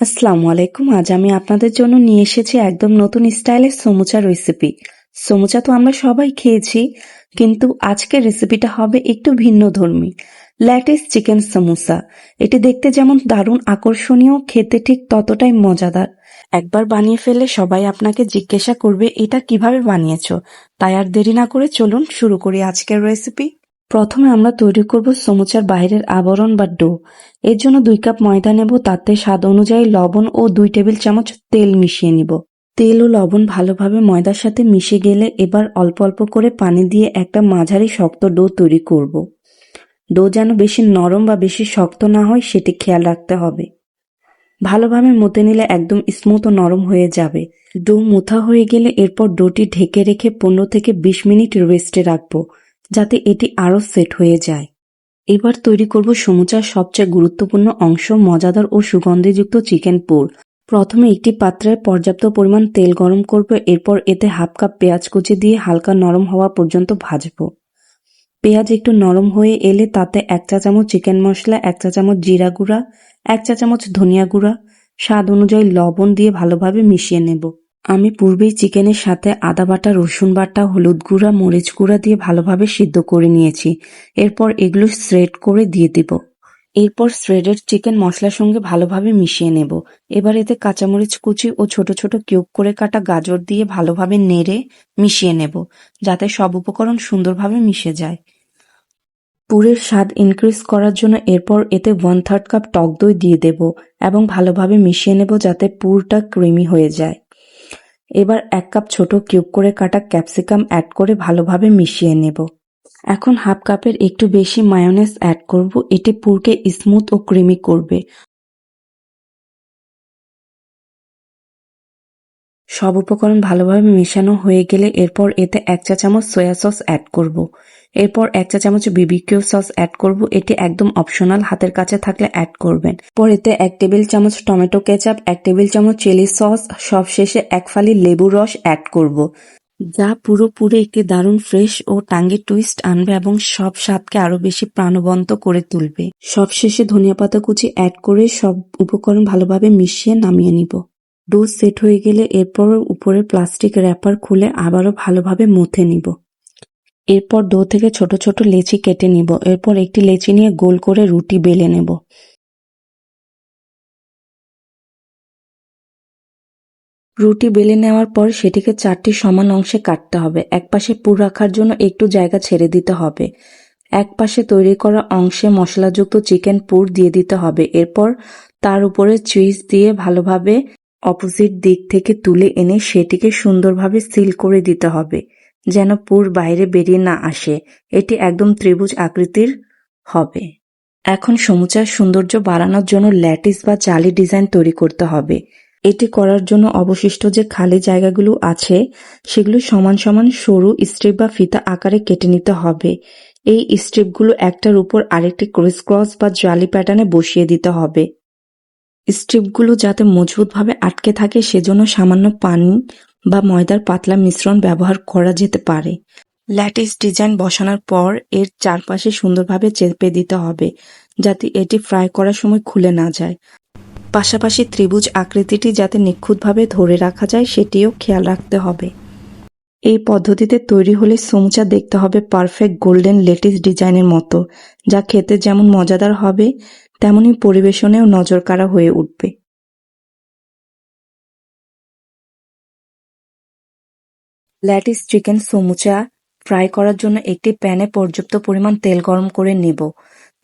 আসসালামু আলাইকুম। আজ আমি আপনাদের জন্য নিয়ে এসেছি একদম নতুন স্টাইলের সমুচা রেসিপি সমুচা তো আমরা সবাই খেয়েছি, কিন্তু আজকের রেসিপিটা হবে একটু ভিন্ন ধর্মী। ল্যাটিস চিকেন সমোসা এটি দেখতে যেমন দারুণ আকর্ষণীয়, খেতে ঠিক ততটাই মজাদার। একবার বানিয়ে ফেললে সবাই আপনাকে জিজ্ঞাসা করবে, এটা কীভাবে বানিয়েছো? তাই আর দেরি না করে চলুন শুরু করি আজকের রেসিপি প্রথমে আমরা তৈরি করব সমুচার বাইরের আবরণ বা ডো। এর জন্য দুই কাপ ময়দা নেব, তাতে স্বাদ অনুযায়ী লবণ ও দুই টেবিল চামচ তেল মিশিয়ে নিব। তেল ও লবণ ভালোভাবে ময়দার সাথে মিশে গেলে এবার অল্প অল্প করে পানি দিয়ে একটা মাঝারি শক্ত ডো তৈরি করব। ডো যেন বেশি নরম বা বেশি শক্ত না হয়, সেটি খেয়াল রাখতে হবে। ভালোভাবে মতে নিলে একদম স্মুথ ও নরম হয়ে যাবে। ডো মুথা হয়ে গেলে এরপর ডোটি ঢেকে রেখে পনেরো থেকে বিশ মিনিট রেস্টে রাখব। যাতে এটি আরও সেট হয়ে যায়। এবার তৈরি করব সমুচার সবচেয়ে গুরুত্বপূর্ণ অংশ মজাদার ও সুগন্ধিযুক্ত চিকেন পুর। প্রথমে একটি পাত্রে পর্যাপ্ত পরিমাণ তেল গরম করব, এরপর এতে হাফ কাপ পেঁয়াজ কুচি দিয়ে হালকা নরম হওয়া পর্যন্ত ভাজবো। পেঁয়াজ একটু নরম হয়ে এলে তাতে এক চা চামচ চিকেন মশলা, এক চা চামচ জিরা গুঁড়া, এক চা চামচ ধনিয়া গুঁড়া, স্বাদ অনুযায়ী লবণ দিয়ে ভালোভাবে মিশিয়ে নেব। আমি পূর্বেই চিকেনের সাথে আদা বাটা, রসুন বাটা, হলুদ গুঁড়া, মরিচ গুঁড়া দিয়ে ভালোভাবে সিদ্ধ করে নিয়েছি। এরপর এগুলো শ্রেড করে দিয়ে দিব। এরপর শ্রেডেড চিকেন মশলার সঙ্গে ভালোভাবে মিশিয়ে নেব। এবার এতে কাঁচামরিচ কুচি ও ছোট ছোট কিউব করে কাটা গাজর দিয়ে ভালোভাবে নেড়ে মিশিয়ে নেব, যাতে সব উপকরণ সুন্দরভাবে মিশে যায়। পুরের স্বাদ ইনক্রিজ করার জন্য এরপর এতে ওয়ান থার্ড কাপ টক দই দিয়ে দেব এবং ভালোভাবে মিশিয়ে নেব যাতে পুরটা ক্রিমি হয়ে যায়। এবার এক কাপ ছোট কিউব করে কাটা ক্যাপসিকাম অ্যাড করে ভালোভাবে মিশিয়ে নেব। এখন হাফ কাপের একটু বেশি মায়োনেস অ্যাড করব। এটি পুরকে স্মুথ ও ক্রিমি করবে। সব উপকরণ ভালোভাবে মেশানো হয়ে গেলে এরপর এতে এক চা চামচ সয়া সস অ্যাড করব। এরপর এক চা চামচ বিবিকিউ সস অ্যাড করব। এটি একদম অপশনাল হাতের কাছে থাকলে অ্যাড করবেন। পর এতে এক টেবিল চামচ টমেটো কেচাপ, এক টেবিল চামচ চিলি সস সব শেষে এক ফালি লেবু রস অ্যাড করব। যা পুরোপুরি একটি দারুণ ফ্রেশ ও টাঙ্গি টুইস্ট আনবে এবং সব স্বাদকে আরও বেশি প্রাণবন্ত করে তুলবে। সবশেষে ধনিয়া পাতা কুচি অ্যাড করে সব উপকরণ ভালোভাবে মিশিয়ে নামিয়ে নিব। ডো সেট হয়ে গেলে এরপর উপরের প্লাস্টিক র্যাপার খুলে আবারও ভালোভাবে মুথে নিব। এরপর ডো থেকে ছোট ছোট লেচি কেটে নিব। এরপর একটি লেচি নিয়ে গোল করে রুটি বেলে নেব। রুটি বেলে নেওয়ার পর সেটিকে চারটি সমান অংশে কাটতে হবে। এক পাশে পুর রাখার জন্য একটু জায়গা ছেড়ে দিতে হবে। এক পাশে তৈরি করা অংশে মশলাযুক্ত চিকেন পুর দিয়ে দিতে হবে। এরপর তার উপরে চিজ দিয়ে ভালোভাবে অপোজিট দিক থেকে তুলে এনে সেটিকে সুন্দরভাবে সিল করে দিতে হবে। যেন পুর বাইরে বেরিয়ে না আসে। এটি একদম ত্রিভুজ আকৃতির হবে। এখন সমুচার সৌন্দর্য বাড়ানোর জন্য ল্যাটিস বা জালি ডিজাইন তৈরি করতে হবে। এটি করার জন্য অবশিষ্ট যে খালি জায়গাগুলো আছে, সেগুলো সমান সমান সরু স্ট্রিপ বা ফিতা আকারে কেটে নিতে হবে। এই স্ট্রিপগুলো একটার উপর আরেকটি ক্রিস ক্রস বা জালি প্যাটার্নে বসিয়ে দিতে হবে। স্ট্রিপগুলো যাতে মজবুতভাবে আটকে থাকে, সেজন্য সামান্য পানি বা ময়দার পাতলা মিশ্রণ ব্যবহার করা যেতে পারে। ল্যাটিস ডিজাইন বসানোর পর এর চারপাশে সুন্দরভাবে চেপে দিতে হবে, যাতে এটি ফ্রাই করার সময় খুলে না যায়। পাশাপাশি ত্রিভুজ আকৃতিটি যাতে নিখুঁতভাবে ধরে রাখা যায়, সেটিও খেয়াল রাখতে হবে। এই পদ্ধতিতে তৈরি হলে সমুচা দেখতে হবে পারফেক্ট গোল্ডেন লেটিস ডিজাইনের মতো, যা খেতে যেমন মজাদার হবে তেমনই পরিবেশনেও নজরকাড়া হয়ে উঠবে। ল্যাটিস চিকেন সমুচা ফ্রাই করার জন্য একটি প্যানে পর্যাপ্ত পরিমাণ তেল গরম করে নেব।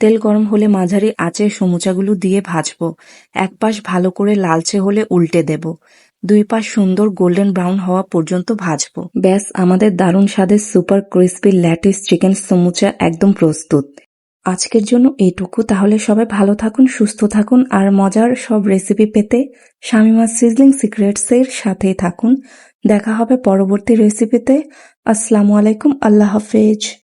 তেল গরম হলে মাঝারি আঁচে সমুচাগুলো দিয়ে ভাজবো। এক পাশ ভালো করে লালচে হলে উল্টে দেব। দুই পাশ সুন্দর গোল্ডেন ব্রাউন হওয়া পর্যন্ত ভাজবো। ব্যাস, আমাদের দারুণ স্বাদের super crispy lattice chicken samosa একদম প্রস্তুত। আজকের জন্য এইটুকু, তাহলে সবাই ভালো থাকুন, সুস্থ থাকুন, আর মজার সব রেসিপি পেতে শামিমা সিজলিং সিক্রেটস এর সাথেই থাকুন। দেখা হবে পরবর্তী রেসিপিতে আসসালামু আলাইকুম আল্লাহ হাফেজ।